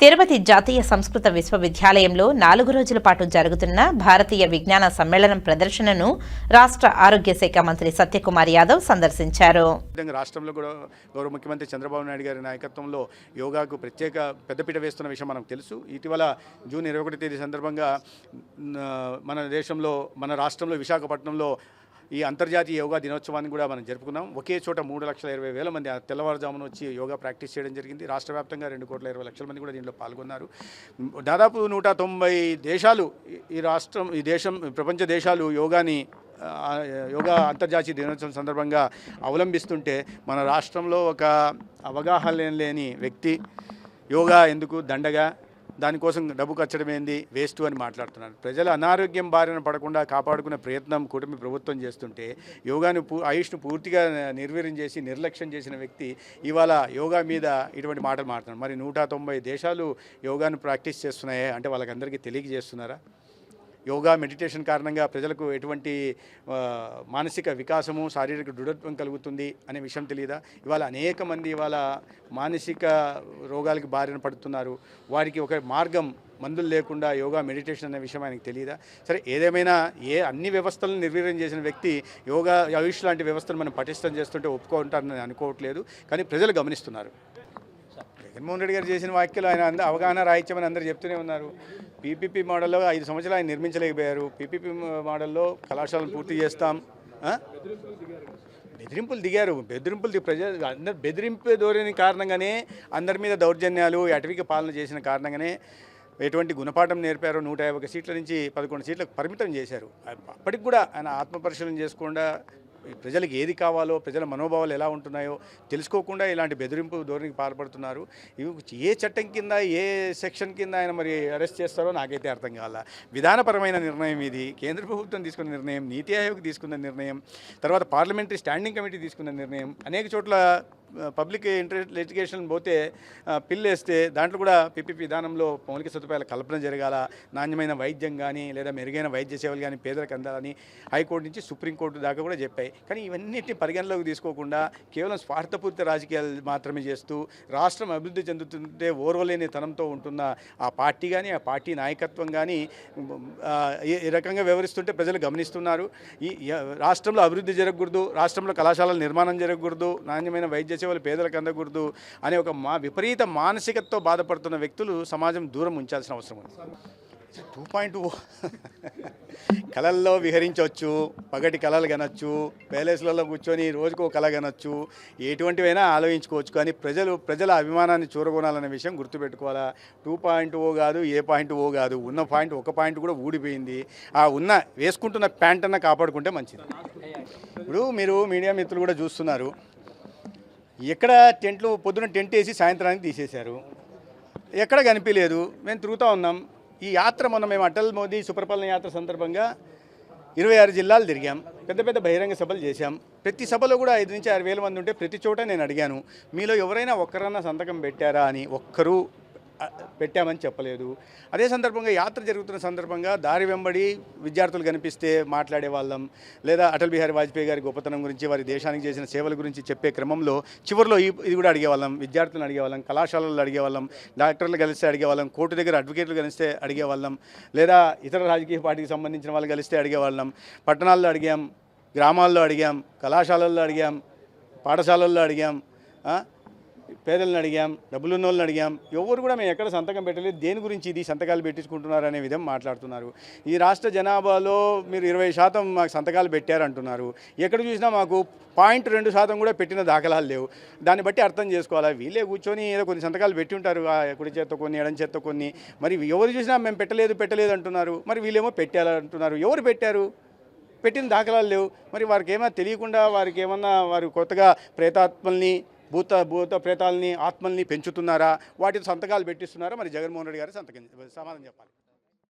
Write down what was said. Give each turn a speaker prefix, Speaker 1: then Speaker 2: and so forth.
Speaker 1: తిరుపతి జాతీయ సంస్కృత విశ్వవిద్యాలయంలో నాలుగు రోజుల పాటు జరుగుతున్న భారతీయ విజ్ఞాన సమ్మేళనం ప్రదర్శనను రాష్ట్ర ఆరోగ్య శాఖ మంత్రి సత్యకుమార్ యాదవ్ సందర్శించారు.
Speaker 2: రాష్ట్రంలో కూడా గౌరవ ముఖ్యమంత్రి చంద్రబాబు నాయుడు గారి నాయకత్వంలో యోగాకు ప్రత్యేక పెద్దపీట వేస్తున్న విషయం మనకు తెలుసు. ఇటీవల జూన్ ఇరవై ఒకటి తేదీ సందర్భంగా మన దేశంలో మన రాష్ట్రంలో విశాఖపట్నంలో ఈ అంతర్జాతీయ యోగా దినోత్సవాన్ని కూడా మనం జరుపుకున్నాం. ఒకే చోట మూడు లక్షల ఇరవై వేల మంది ఆ తెల్లవారుజామున వచ్చి యోగా ప్రాక్టీస్ చేయడం జరిగింది. రాష్ట్ర వ్యాప్తంగా రెండు కోట్ల ఇరవై లక్షల మంది కూడా దీంట్లో పాల్గొన్నారు. దాదాపు నూట తొంభై దేశాలు ఈ- రాష్ట్రం ఈ దేశం ప్రపంచ దేశాలు యోగాని యోగా అంతర్జాతీయ దినోత్సవం సందర్భంగా అవలంబిస్తుంటే మన రాష్ట్రంలో ఒక అవగాహన లేని వ్యక్తి యోగా ఎందుకు దండగా దానికోసం డబ్బు ఖర్చడం ఏంది వేస్ట్ అని మాట్లాడుతున్నారు. ప్రజలు అనారోగ్యం బారిన పడకుండా కాపాడుకునే ప్రయత్నం కూటమి ప్రభుత్వం చేస్తుంటే యోగాను పూ ఆయుష్ను పూర్తిగా నిర్వీర్యం చేసి నిర్లక్ష్యం చేసిన వ్యక్తి ఇవాళ యోగా మీద ఇటువంటి మాటలు మాట్లాడుతున్నారు. మరి నూట తొంభై దేశాలు యోగాను ప్రాక్టీస్ చేస్తున్నాయే అంటే వాళ్ళకందరికీ తెలియజేస్తున్నారా? యోగా మెడిటేషన్ కారణంగా ప్రజలకు ఎటువంటి మానసిక వికాసము శారీరక దృఢత్వం కలుగుతుంది అనే విషయం తెలియదా ఇవాళ అనేక మంది ఇవాళ మానసిక రోగాలకు బారిన పడుతున్నారు. వారికి ఒక మార్గం మందులు లేకుండా యోగా మెడిటేషన్ అనే విషయం ఆయనకు తెలియదా సరే ఏదేమైనా ఏ అన్ని వ్యవస్థలను నిర్వీర్యం చేసిన వ్యక్తి యోగా ఆయుష్ లాంటి వ్యవస్థను మనం పటిష్టం చేస్తుంటే ఒప్పుకుంటారని అనుకోవట్లేదు. కానీ ప్రజలు గమనిస్తున్నారు. జగన్మోహన్ రెడ్డి గారు చేసిన వ్యాఖ్యలు ఆయన అంద అవగాహన రాహిత్యమని అందరూ చెప్తూనే ఉన్నారు. పీపీపీ మోడల్లో ఐదు సంవత్సరాలు ఆయన నిర్మించలేకపోయారు. పీపీపీ మోడల్లో కళాశాలను పూర్తి చేస్తాం. బెదిరింపులు దిగారు. బెదిరింపులు ది- ప్రజలు అందరు బెదిరింపు ధోరణి కారణంగానే అందరి మీద దౌర్జన్యాలు అటవిక పాలన చేసిన కారణంగానే ఎటువంటి గుణపాఠం నేర్పారో నూట యాభై ఒక సీట్ల నుంచి పదకొండు సీట్లకు పరిమితం చేశారు. అప్పటికి కూడా ఆయన ఆత్మపరిశీలన చేసుకుండా ప్రజలకు ఏది కావాలో ప్రజల మనోభావాలు ఎలా ఉంటున్నాయో తెలుసుకోకుండా ఇలాంటి బెదిరింపు ధోరణికి పాల్పడుతున్నారు. ఇవి ఏ చట్టం కింద ఏ సెక్షన్ కింద ఆయన మరి అరెస్ట్ చేస్తారో నాకైతే అర్థం కాల. విధానపరమైన నిర్ణయం ఇది. కేంద్ర ప్రభుత్వం తీసుకున్న నిర్ణయం నీతి ఆయోగ్ తీసుకున్న నిర్ణయం తర్వాత పార్లమెంటరీ స్టాండింగ్ కమిటీ తీసుకున్న నిర్ణయం అనేక చోట్ల పబ్లిక్ ఇంట్రెస్ట్ లిటిగేషన్ పోతే పిల్లేస్తే పిల్లు వేస్తే దాంట్లో కూడా పిపిపి విధానంలో మౌలిక సదుపాయాల కల్పన జరగాల నాణ్యమైన వైద్యం కానీ లేదా మెరుగైన వైద్య సేవలు కానీ పేదలకు అందాలని హైకోర్టు నుంచి సుప్రీంకోర్టు దాకా కూడా చెప్పాయి. కానీ ఇవన్నిటిని పరిగణలోకి తీసుకోకుండా కేవలం స్వార్థపూరిత రాజకీయాలు మాత్రమే చేస్తూ రాష్ట్రం అభివృద్ధి చెందుతుంటే ఓర్వలేని తనంతో ఉంటున్న ఆ పార్టీ కానీ ఆ పార్టీ నాయకత్వం కానీ ఈ- రకంగా వ్యవహరిస్తుంటే ప్రజలు గమనిస్తున్నారు. ఈ ఈ రాష్ట్రంలో అభివృద్ధి జరగకూడదు రాష్ట్రంలో కళాశాలల నిర్మాణం జరగకూడదు నాణ్యమైన వైద్య చేసేవాళ్ళు పేదలకు అందకూడదు అనే ఒక మా విపరీత మానసికతతో బాధపడుతున్న వ్యక్తులు సమాజం దూరం ఉంచాల్సిన అవసరం ఉంది. టూ పాయింట్ కళల్లో విహరించవచ్చు పగటి కళలు కనొచ్చు ప్యాలెస్లలో కూర్చొని రోజుకు ఒక కళ కనొచ్చు ఎటువంటివైనా ఆలోచించుకోవచ్చు. కానీ ప్రజలు ప్రజల అభిమానాన్ని చూరగొనాలనే విషయం గుర్తుపెట్టుకోవాలా? టూ పాయింట్ ఓ కాదు ఏ పాయింట్ ఓ కాదు. ఉన్న పాయింట్ ఒక పాయింట్ కూడా ఊడిపోయింది. ఆ ఉన్న వేసుకుంటున్న ప్యాంట్ అన్న కాపాడుకుంటే మంచిది. ఇప్పుడు మీరు మీడియా మిత్రులు కూడా చూస్తున్నారు. ఎక్కడ టెంట్లు పొద్దున టెంట్ వేసి సాయంత్రానికి తీసేశారు. ఎక్కడ కనిపించలేదు. మేము తిరుగుతూ ఉన్నాం. ఈ యాత్ర మొన్న మేము అటల్ మోదీ సుపరిపాలన యాత్ర సందర్భంగా ఇరవై ఆరు జిల్లాలు తిరిగాం. పెద్ద పెద్ద బహిరంగ సభలు చేశాం. ప్రతి సభలో కూడా ఐదు నుంచి ఆరు వేల మంది ఉంటే ప్రతి చోట నేను అడిగాను మీలో ఎవరైనా ఒక్కరన్నా సంతకం పెట్టారా? అని. ఒక్కరూ పెట్టామని చెప్పలేదు. అదే సందర్భంగా యాత్ర జరుగుతున్న సందర్భంగా దారి వెంబడి విద్యార్థులు కనిపిస్తే మాట్లాడే వాళ్ళం. లేదా అటల్ బిహారీ వాజ్పేయి గారి గొప్పతనం గురించి వారి దేశానికి చేసిన సేవల గురించి చెప్పే క్రమంలో చివరిలో ఈ- ఇది కూడా అడిగేవాళ్ళం. విద్యార్థులను అడిగేవాళ్ళం కళాశాలలు అడిగేవాళ్ళం డాక్టర్లు కలిస్తే అడిగేవాళ్ళం కోర్టు దగ్గర అడ్వకేట్లు కలిస్తే అడిగేవాళ్ళం లేదా ఇతర రాజకీయ పార్టీకి సంబంధించిన వాళ్ళు కలిస్తే అడిగేవాళ్ళం. పట్టణాల్లో అడిగాం గ్రామాల్లో అడిగాం కళాశాలల్లో అడిగాం పాఠశాలల్లో అడిగాం పేదలను అడిగాం డబ్బులున్న వాళ్ళని అడిగాం. ఎవరు కూడా మేము ఎక్కడ సంతకం పెట్టలేదు. దేని గురించి ఇది సంతకాలు పెట్టించుకుంటున్నారు అనే విధం మాట్లాడుతున్నారు. ఈ రాష్ట్ర జనాభాలో మీరు ఇరవై శాతం మాకు సంతకాలు పెట్టారంటున్నారు. ఎక్కడ చూసినా మాకు పాయింట్ రెండు శాతం కూడా పెట్టిన దాఖలాలు లేవు. దాన్ని బట్టి అర్థం చేసుకోవాలి? వీళ్ళే కూర్చొని ఏదో కొన్ని సంతకాలు పెట్టి ఉంటారు ఆ కుడి చేత్తో కొన్ని ఎడం చేత కొన్ని. మరి ఎవరు చూసినా మేము పెట్టలేదు పెట్టలేదు అంటున్నారు. మరి వీళ్ళేమో పెట్టాలంటున్నారు. ఎవరు పెట్టారు? పెట్టిన దాఖలాలు లేవు. మరి వారికి ఏమైనా తెలియకుండా వారికి ఏమన్నా వారు కొత్తగా ప్రేతాత్మల్ని భూత భూత ప్రేతాలని ఆత్మల్ని పెంచుతున్నారా? వాటితో సంతకాలు పెట్టిస్తున్నారా? మరి జగన్మోహన్ రెడ్డి గారు సంతకం సమాధానం చెప్పాలి.